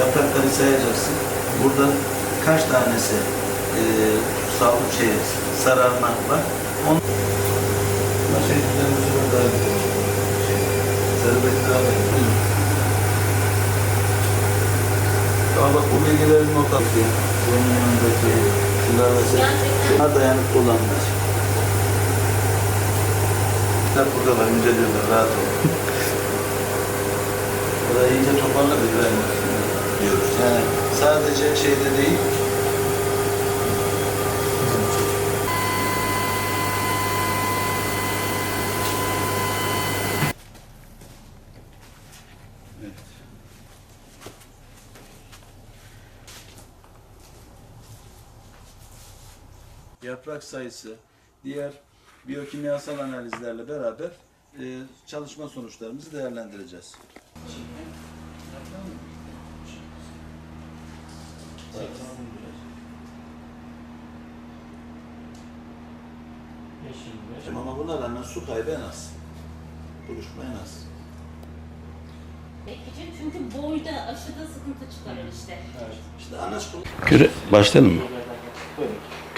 Yaprakları sayacaksın. Burada kaç tanesi e, sağlık şey, sararma var. On... Ama şey düzenimizi burada şey, sarı bekler alayım. Ama bak bu bilgilerin not atıyor. Bunun yanındaki şunlar mesela. Gerçekten. Şunlar dayanıklı olanlar. Kitap burada var, inceliyorlar, rahat olun. Burada iyice toparla bir diyoruz. Yani sadece şeyde değil. Yaprak sayısı, diğer biyokimyasal analizlerle beraber e, çalışma sonuçlarımızı değerlendireceğiz. Ama buna rağmen su kaybı en az. Buluşma en az. Peki çünkü boyda aşıda sıkıntı çıkarır işte. İşte anaç Küre, başlayalım mı?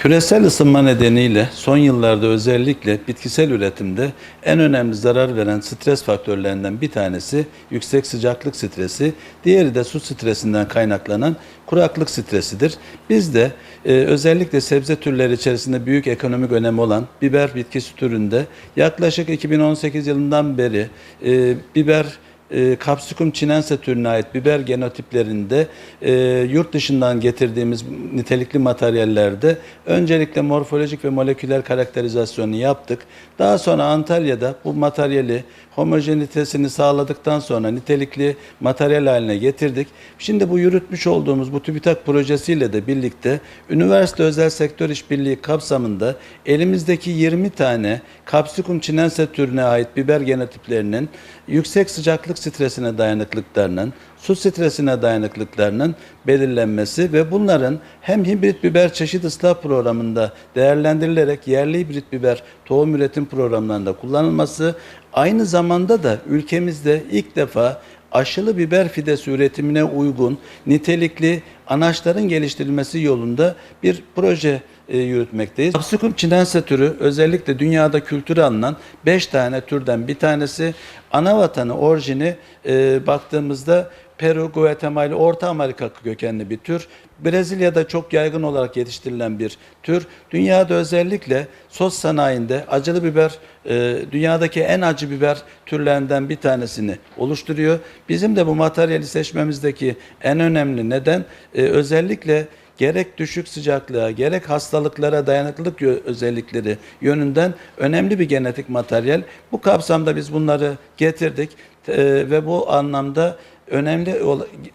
Küresel ısınma nedeniyle son yıllarda özellikle bitkisel üretimde en önemli zarar veren stres faktörlerinden bir tanesi yüksek sıcaklık stresi, diğeri de su stresinden kaynaklanan kuraklık stresidir. Biz de e, özellikle sebze türleri içerisinde büyük ekonomik önemi olan biber bitkisi türünde yaklaşık 2018 yılından beri e, biber e, Capsicum chinense türüne ait biber genotiplerinde e, yurt dışından getirdiğimiz nitelikli materyallerde öncelikle morfolojik ve moleküler karakterizasyonu yaptık. Daha sonra Antalya'da bu materyali homojenitesini sağladıktan sonra nitelikli materyal haline getirdik. Şimdi bu yürütmüş olduğumuz bu TÜBİTAK projesiyle de birlikte üniversite özel sektör işbirliği kapsamında elimizdeki 20 tane Capsicum chinense türüne ait biber genotiplerinin yüksek sıcaklık stresine dayanıklıklarının, su stresine dayanıklıklarının belirlenmesi ve bunların hem hibrit biber çeşit ıslah programında değerlendirilerek yerli hibrit biber tohum üretim programlarında kullanılması, aynı zamanda da ülkemizde ilk defa aşılı biber fidesi üretimine uygun nitelikli anaçların geliştirilmesi yolunda bir proje e, yürütmekteyiz. Capsicum chinense türü özellikle dünyada kültürü alınan 5 tane türden bir tanesi. Ana vatanı, orijini e, baktığımızda Peru, Guatemala, Orta Amerika kökenli bir tür. Brezilya'da çok yaygın olarak yetiştirilen bir tür. Dünyada özellikle sos sanayinde acılı biber, e, dünyadaki en acı biber türlerinden bir tanesini oluşturuyor. Bizim de bu materyali seçmemizdeki en önemli neden e, özellikle gerek düşük sıcaklığa gerek hastalıklara dayanıklılık özellikleri yönünden önemli bir genetik materyal. Bu kapsamda biz bunları getirdik e, ve bu anlamda önemli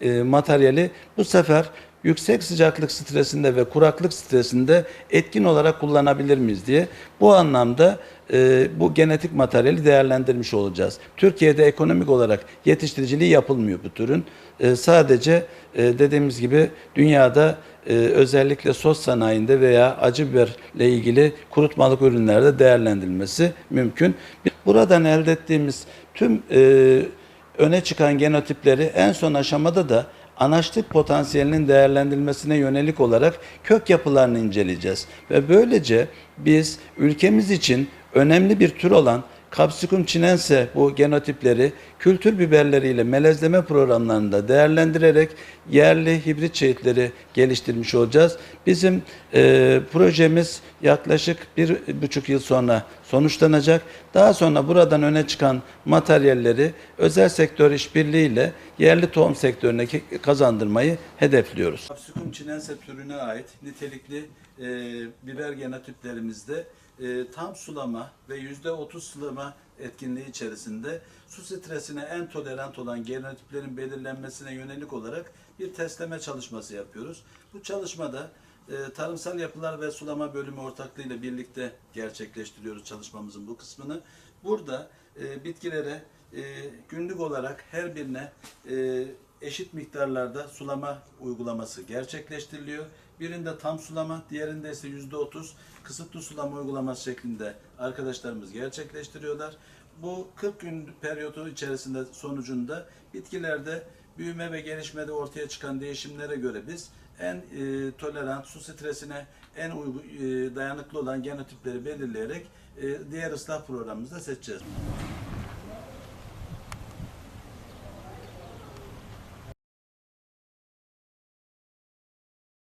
e, materyali bu sefer yüksek sıcaklık stresinde ve kuraklık stresinde etkin olarak kullanabilir miyiz diye bu anlamda e, bu genetik materyali değerlendirmiş olacağız. Türkiye'de ekonomik olarak yetiştiriciliği yapılmıyor bu türün. E, sadece e, dediğimiz gibi dünyada e, özellikle sos sanayinde veya acı biberle ilgili kurutmalık ürünlerde değerlendirilmesi mümkün. Buradan elde ettiğimiz tüm e, öne çıkan genotipleri en son aşamada da anaçlık potansiyelinin değerlendirilmesine yönelik olarak kök yapılarını inceleyeceğiz. Ve böylece biz ülkemiz için önemli bir tür olan Capsicum chinense bu genotipleri kültür biberleriyle melezleme programlarında değerlendirerek yerli hibrit çeşitleri geliştirmiş olacağız. Bizim e, projemiz yaklaşık bir buçuk yıl sonra sonuçlanacak. Daha sonra buradan öne çıkan materyalleri özel sektör işbirliğiyle yerli tohum sektörüne kazandırmayı hedefliyoruz. Capsicum chinense türüne ait nitelikli e, biber genotiplerimizde e, tam sulama ve yüzde otuz sulama etkinliği içerisinde su stresine en tolerant olan genotiplerin belirlenmesine yönelik olarak bir testleme çalışması yapıyoruz. Bu çalışmada e, tarımsal yapılar ve sulama bölümü ortaklığıyla birlikte gerçekleştiriyoruz çalışmamızın bu kısmını. Burada e, bitkilere e, günlük olarak her birine e, eşit miktarlarda sulama uygulaması gerçekleştiriliyor. Birinde tam sulama, diğerinde ise yüzde otuz kısıtlı sulama uygulaması şeklinde arkadaşlarımız gerçekleştiriyorlar. Bu 40 gün periyodu içerisinde sonucunda bitkilerde büyüme ve gelişmede ortaya çıkan değişimlere göre biz en e, tolerant, su stresine en uygun, e, dayanıklı olan genotipleri belirleyerek e, diğer ıslah programımızda seçeceğiz.